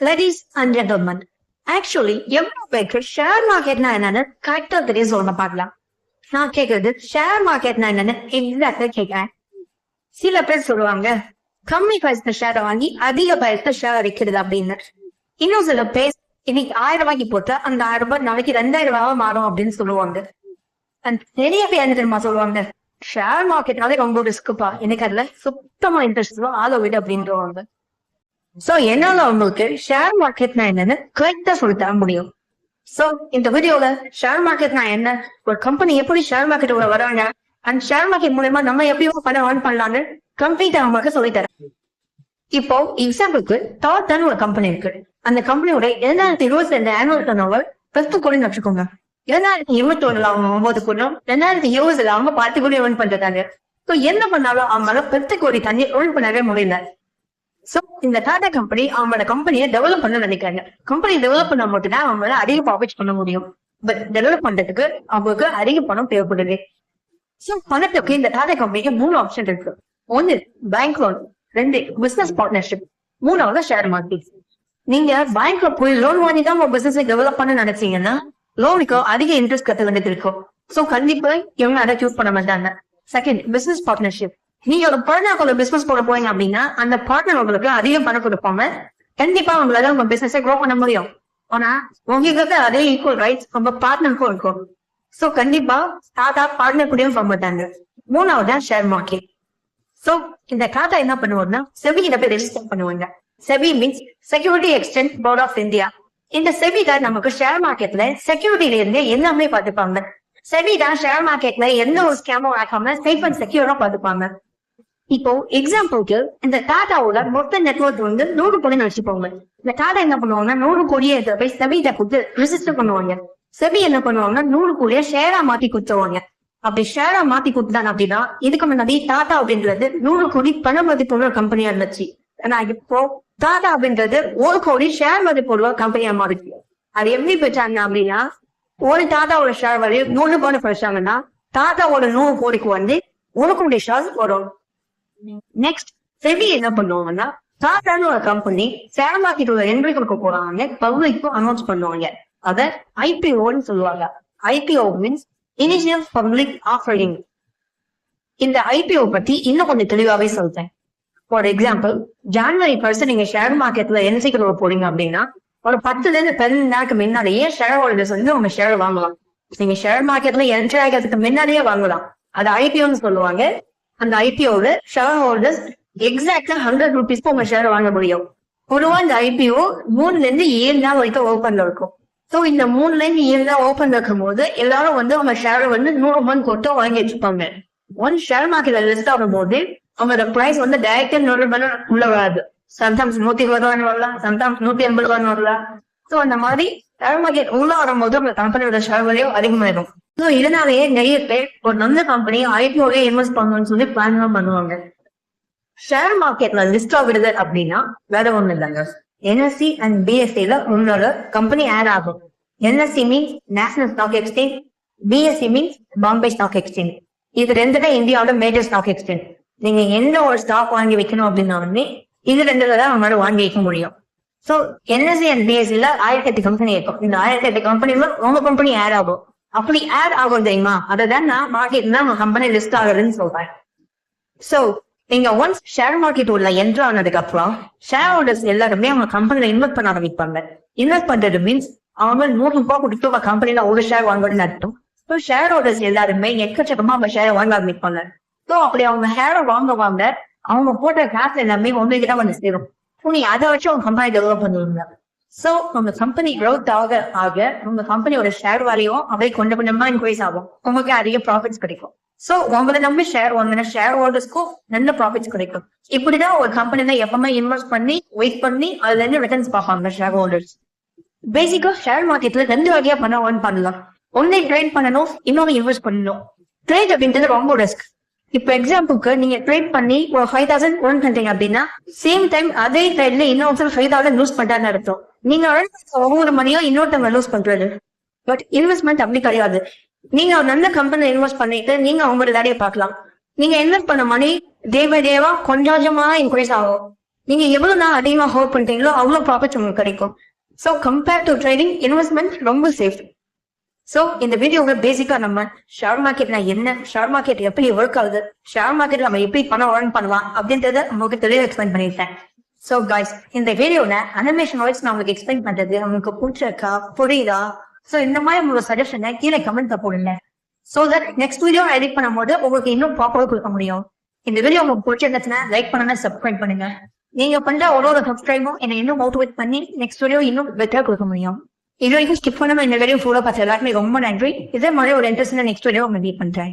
Ladies and gentleman actually எவ்வளவு பேருக்கு share மார்க்கெட்னா என்னன்னு கரெக்டா தெரிய சொல்ல பார்க்கலாம். நான் கேக்குறது ஷேர் மார்க்கெட்னா என்னன்னு எக்ஸாக்டா கேட்கிறேன் சில பேர் சொல்லுவாங்க கம்மி பைசா ஷேரை வாங்கி அதிக பைசா ஷேர் விற்கிறது அப்படின்னு. இன்னும் சில பேர் இன்னைக்கு ஆயிரம் ரூபாய்க்கு போட்டா அந்த ஆயிரம் ரூபாய் நாளைக்கு ரெண்டாயிரம் ரூபாவா மாறும் அப்படின்னு சொல்லுவாங்க. அண்ட் நிறைய பேர் என்ன தெரியுமா சொல்லுவாங்க ஷேர் மார்க்கெட்னாலே ரொம்ப ரிஸ்க்குப்பா எனக்கு அதுல சுத்தமா இன்ட்ரெஸ்ட் ஆளை விடு அப்படின்றவாங்க. சோ என்னால உங்களுக்கு ஷேர் மார்க்கெட்னா என்னன்னு கரெக்டா சொல்லி தர முடியும். சோ இந்த வீடியோல ஷேர் மார்க்கெட்னா என்ன ஒரு கம்பெனி எப்படி ஷேர் மார்க்கெட் உள்ள வராங்க அண்ட் ஷேர் மார்க்கெட் மூலமா நம்ம எப்படி பணம் ஏர்ன் பண்ணலாம்னு கம்ப்ளீட்டா உங்களுக்கு சொல்லி தரேன். இப்போ எக்ஸாம்பிளுக்கு டாட்டன் ஒரு கம்பெனி இருக்கு. அந்த கம்பெனியோட இரண்டாயிரத்தி இருபத்தி ரெண்டு ஆனுவல் டர்ன் ஓவர் பத்து கோடி வச்சுக்கோங்க. இரண்டாயிரத்தி இருபத்தி ஒண்ணுல அவங்க ஒன்பது கோடியும் ரெண்டாயிரத்தி இருபதுல அவங்க பத்து கோடி ஏர்ன் பண்றாங்க ஸோ என்ன பண்ணாலும் அவங்களால பத்து கோடி தண்ணி ஏர்ன் பண்ணவே முடியல. சோ இந்த டாடா கம்பெனி அவங்களோட கம்பெனியை டெவலப் பண்ண நினைக்கிறாங்க. கம்பெனி டெவலப் பண்ண மட்டும்தான் அவங்களால அதிக ப்ராஃபிட் பண்ண முடியும். பட் டெவலப் பண்றதுக்கு அவங்களுக்கு அதிக பணம் தேவைப்படுது. சோ பணத்துக்கு இந்த டாடா கம்பெனிக்கு மூணு ஆப்ஷன் இருக்கு. ஒன்னு பேங்க் லோன் ரெண்டு பிசினஸ் பார்ட்னர்ஷிப் மூணாவது ஷேர் மார்க்கெட் நீங்க பேங்க்ல போய் லோன் வாங்கி தான் உங்க பிசினஸ் டெவலப் பண்ண நினைச்சீங்கன்னா லோனுக்கு அதிக இன்ட்ரெஸ்ட் கட்ட வேண்டியது இருக்கும். சோ கண்டிப்பா இவங்க அதை சூஸ் பண்ண மாட்டாங்க. செகண்ட் பிசினஸ் பார்ட்னர்ஷிப் நீங்க ஒரு பார்ட்னர் பிசினஸ் போட போறீங்க அப்படின்னா அந்த பார்ட்னர் உங்களுக்கு அதிக பணம் கொடுப்பாங்க. கண்டிப்பா உங்களால உங்க பிசினஸ் க்ரோ பண்ண முடியும். ஆனா உங்களுக்கு அதே ஈக்குவல் ரைட்ஸ் உங்க பார்ட்னருக்கும் இருக்கும். சோ கண்டிப்பா டாடா பார்ட்னர் கூடயும் போக மாட்டாங்க. மூணாவது ஷேர் மார்க்கெட் சோ இந்த டாடா என்ன பண்ணுவாங்கன்னா செபி கிட்ட போய் ரெஜிஸ்டர் பண்ணுவாங்க. SEBI means security exchange board of India இந்த செபி நமக்கு ஷேர் மார்க்கெட்ல செக்யூரிட்டில இருந்து எல்லாமே பார்த்துப்பாங்க. செபி தான் ஷேர் மார்க்கெட்ல எந்த ஒரு ஸ்கேமும் ஆகாம சேஃப் அண்ட் செக்யூரா பார்த்துப்பாங்க. இப்போ எக்ஸாம்பிளுக்கு இந்த டாடாவோட மொத்த நெட்ஒர்க் வந்து நூறு கோடின்னு வச்சுப்போங்க இந்த டாடா என்ன பண்ணுவாங்கன்னா நூறு கோடியை எடுத்து போய் செபிட்ட கொடுத்து ரிஜிஸ்டர் பண்ணுவாங்க. செபி என்ன பண்ணுவாங்கன்னா நூறு கோடியை ஷேரா மாத்தி கொடுத்துருவாங்க. அப்படி ஷேரா மாத்தி கொடுத்தாங்க அப்படின்னா இதுக்கு முன்னாடி டாடா அப்படின்றது நூறு கோடி பண மதிப்புள்ள கம்பெனியா இருந்துச்சு. ஆனா இப்போ டாடா அப்படின்றது ஒரு கோடி ஷேர் மதிப்புள்ள கம்பெனியா மாறிச்சு. அது எப்படி பெற்றாங்க அப்படின்னா ஒரு டாடாவோட ஷேர் வரையும் நூறு கோடி படிச்சாங்கன்னா டாடாவோட நூறு கோடிக்கு வந்து ஒரு கோடி ஷேர் வரும். நெக்ஸ்ட் செபி என்ன பண்ணுவாங்கன்னா சாதாரண ஒரு கம்பெனி ஷேர் மார்க்கெட் உள்ள என்ட்ரி போறாங்க பப்ளிக்கும் அனௌன்ஸ் பண்ணுவாங்க. அத ஐபிஓன்னு சொல்லுவாங்க. IPO means initial public offering இந்த ஐபிஓ பத்தி இன்னும் கொஞ்சம் தெளிவாவே சொல்றேன். ஃபார் எக்ஸாம்பிள் ஜான்வரி ஃபர்ஸ்ட் நீங்க ஷேர் மார்க்கெட்ல என்ட்ரி கொடுக்க போறீங்க அப்படின்னா ஒரு பத்துல இருந்து பதினஞ்சு நாளுக்கு முன்னாடியே ஷேர் ஹோல்டர்ஸ் வந்து உங்க ஷேர் வாங்கலாம். நீங்க ஷேர் மார்க்கெட்ல என்ட்ரி ஆகிறதுக்கு முன்னாடியே வாங்கலாம். அது ஐபிஓன்னு சொல்லுவாங்க. அந்த ஐபிஓல ஷேர் ஹோல்டர்ஸ் எக்ஸாக்டா ஹண்ட்ரட் ருபீஸ்க்கு உங்க ஷேர் வாங்க முடியும். பொதுவா இந்த ஐபிஓ மூணுல இருந்து ஏழு நாள் வரைக்கும் ஓப்பன்ல இருக்கும். சோ இந்த மூணுல இருந்து ஏழு நாள் ஓப்பன்ல இருக்கும் போது எல்லாரும் வந்து அவங்க ஷேரை வந்து நூறு ரூபாய் கொடுத்து வாங்கி வச்சுப்பாங்க ஒன் ஷேர் மார்க்கெட்ல லிஸ்ட் ஆகும் போது அவங்களோட பிரைஸ் வந்து டைரக்டா நூறு மணி உள்ள வராது. சம்டைம்ஸ் நூத்தி இருபது ரூபான்னு வரலாம் சம்டைம்ஸ் நூத்தி எண்பது ரூபான்னு வரலாம். சோ அந்த மாதிரி ஷேர் மார்க்கெட் உள்ள வரும்போது உங்க கம்பெனியோட ஷேர் விலையும் அதிகமாயிடும் ஸோ இதனாலேயே நிறைய பேர் ஒரு நல்ல கம்பெனி ஐபிஓல இன்வெஸ்ட் பண்ணணும்னு சொல்லி பிளான் பண்ணுவாங்க. ஷேர் மார்க்கெட்ல லிஸ்ட் ஆகுறது அப்படின்னா வேற ஒண்ணு இல்லைங்க என்எஸ்சி அண்ட் பிஎஸ்சில உங்களோட கம்பெனி ஆட் ஆகும். NSC means national stock exchange BSC means Bombay stock exchange இது ரெண்டு தான் இந்தியாவோட மேஜர் ஸ்டாக் எக்ஸ்சேஞ்ச் நீங்க எந்த ஒரு ஸ்டாக் வாங்கி வைக்கணும் அப்படின்னாலுமே இது ரெண்டுல தான் அவங்களால வாங்கி வைக்க முடியும். ஸோ என்எஸ்சி அண்ட் பிஎஸ்சில ஆயிரத்தி எட்டு கம்பெனி இருக்கும். இந்த ஆயிரத்தி எட்டு கம்பெனில உங்க கம்பெனி ஆட் ஆகும். அப்படி ஆட் ஆகும் தெரியுமா? அதை தான் நான் மார்க்கெட் தான் கம்பெனி லிஸ்ட் ஆகுதுன்னு சொல்றேன். சோ நீங்க ஒன்ஸ் ஷேர் மார்க்கெட் உள்ள என்ட்ரு ஆனதுக்கு அப்புறம் ஷேர் ஹோல்டர்ஸ் எல்லாருமே அவங்க கம்பெனில இன்வெஸ்ட் பண்ண ஆரம்பிப்பாங்க. இன்வெஸ்ட் பண்றது மீன்ஸ் அவங்க நூறு ரூபாய் கொடுத்து உங்க கம்பெனில ஒரு ஷேர் வாங்கணும்னு அர்த்தம். ஸோ ஷேர் ஹோல்டர்ஸ் எல்லாருமே எக்கச்சக்கமா அவங்க ஷேர் வாங்க ஆரம்பிப்பாங்க. ஸோ அப்படி அவங்க ஷேரை வாங்க வாங்க அவங்க போட்ட காசு எல்லாமே ஒன்று தான் வந்து சேரும். ஸோ நீ அதை வச்சு உங்க கம்பெனி டெவலப் பண்ணுவீங்க. சோ உங்க கம்பெனி growth ஆக ஆக உங்க கம்பெனியோட ஷேர் வேலையும் அப்படியே கொஞ்சம் கொஞ்சமா இன்க்ரீஸ் ஆகும். உங்களுக்கு அதிக ப்ராஃபிட்ஸ் கிடைக்கும். சோ உங்களை நம்பி ஷேர் வாங்கின ஷேர் ஹோல்டர்ஸ்க்கும் நல்ல ப்ராஃபிட்ஸ் கிடைக்கும். இப்படிதான் ஒரு கம்பெனில எப்பவுமே இன்வெஸ்ட் பண்ணி வெயிட் பண்ணி அதுல இருந்து ரிட்டர்ன்ஸ் பார்ப்பாங்க ஷேர் ஹோல்டர்ஸ் பேசிக்கா ஷேர் மார்க்கெட்ல ரெண்டு வகையா பண்ண earn பண்ணலாம். ஒன்னு ட்ரேட் பண்ணணும் இன்னொன்னு இன்வெஸ்ட் பண்ணணும். ட்ரேட் அப்படின்றது ரொம்ப ரிஸ்க் இப்போ எக்ஸாம்பிளுக்கு நீங்க ட்ரேட் பண்ணி ஒரு ஃபைவ் தௌசண்ட் ஒன் பண்றீங்க அப்படின்னா சேம் டைம் அதே ட்ரேட்ல இன்னொருத்தர் ஃபைவ் தௌசண்ட் லூஸ் பண்றான்னு அர்த்தம். நீங்க ஒவ்வொரு மணியோ இன்னொருத்தவங்க லூஸ் பண்றது பட் இன்வெஸ்ட்மெண்ட் அப்படி கிடையாது. நீங்க ஒரு நல்ல கம்பெனி இன்வெஸ்ட் பண்ணிட்டு நீங்க உங்களோட வேலையை பார்க்கலாம். நீங்க இன்வெஸ்ட் பண்ண மணி டே பை டேவா கொஞ்சம் கொஞ்சமா இன்க்ரீஸ் ஆகும். நீங்க எவ்வளவு நாள் அதிகமா ஹோல்ட் பண்றீங்களோ அவ்வளவு ப்ராஃபிட் உங்களுக்கு கிடைக்கும். So compare to trading investment ரொம்ப சேஃப் ஸோ இந்த வீடியோவை பேசிக்கா நம்ம ஷேர் மார்க்கெட்னா என்ன ஷேர் மார்க்கெட் எப்படி ஒர்க் ஆகுது ஷேர் மார்க்கெட் நம்ம எப்படி பணம் ஏர்ன் பண்ணலாம் அப்படின்றத உங்களுக்கு தெளிவாக எக்ஸ்பிளைன் பண்ணியிருக்கேன். சோ காய்ஸ் இந்த வீடியோல அனிமேஷன் வாய்ஸ் நான் உங்களுக்கு எக்ஸ்பிளைன் பண்றது உங்களுக்கு பிடிச்சிருக்கா புரியுதா? சோ இந்த மாதிரி உங்களோட சஜஷனை கீழே கமெண்ட்ல போடுங்க. So that next video edit பண்ணும்போது உங்களுக்கு இன்னும் ப்ராப்பராக கொடுக்க முடியும். இந்த வீடியோ உங்களுக்கு பிடிச்சிருந்துச்சுன்னா லைக் பண்ணுங்க சப்ஸ்கிரைப் பண்ணுங்க. நீங்க பண்ற ஒரு ஒரு சப்ஸ்கிரைபும் என்னை இன்னும் மோட்டிவேட் பண்ணி நெக்ஸ்ட் வீடியோ இன்னும் பெட்டரா கொடுக்க முடியும். இது வரைக்கும் ஸ்கிப் பண்ணாம இந்த வீடியோ ஃபுல்லாக பார்த்த எல்லாருமே ரொம்ப நன்றி. இதே மாதிரி ஒரு இன்ட்ரெஸ்ட் நெக்ஸ்ட் வீடியோ உங்களுக்கு மீட் பண்றேன்.